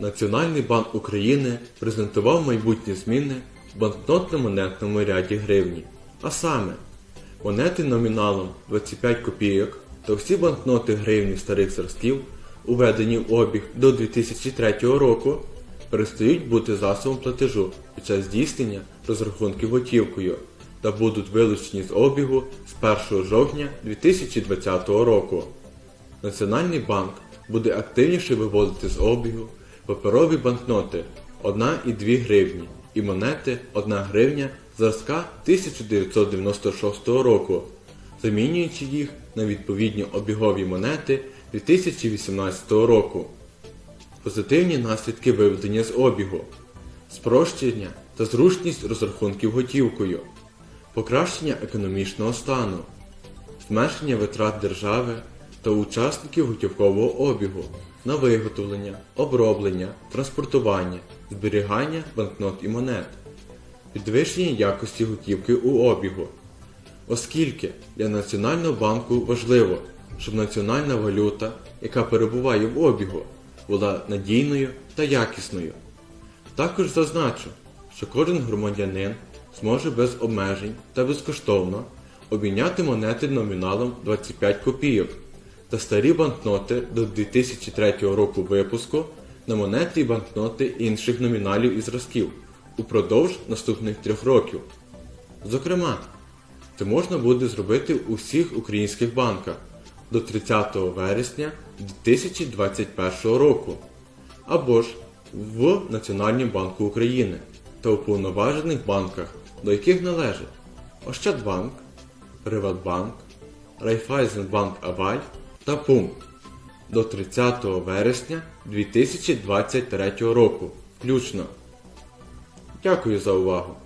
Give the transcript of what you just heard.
Національний банк України презентував майбутні зміни в банкнотно-монетному ряді гривні. А саме, монети номіналом 25 копійок та всі банкноти гривні старих зразків, уведені в обіг до 2003 року, перестають бути засобом платежу під час здійснення розрахунків готівкою та будуть вилучені з обігу з 1 жовтня 2020 року. Національний банк буде активніше виводити з обігу паперові банкноти 1 і 2 гривні і монети 1 гривня зразка 1996 року, замінюючи їх на відповідні обігові монети 2018 року. Позитивні наслідки виведення з обігу, спрощення та зручність розрахунків готівкою, покращення економічного стану, зменшення витрат держави та учасників готівкового обігу на виготовлення, оброблення, транспортування, зберігання банкнот і монет, підвищення якості готівки у обігу. Оскільки для Національного банку важливо, щоб національна валюта, яка перебуває в обігу, була надійною та якісною. Також зазначу, що кожен громадянин зможе без обмежень та безкоштовно обміняти монети номіналом 25 копійок та старі банкноти до 2003 року випуску на монети і банкноти інших номіналів і зразків упродовж наступних трьох років. Зокрема, це можна буде зробити у всіх українських банках до 30 вересня 2021 року або ж в Національному банку України та уповноважених банках, до яких належать Ощадбанк, Приватбанк, Райфайзенбанк Аваль та пункт до 30 вересня 2023 року включно. Дякую за увагу!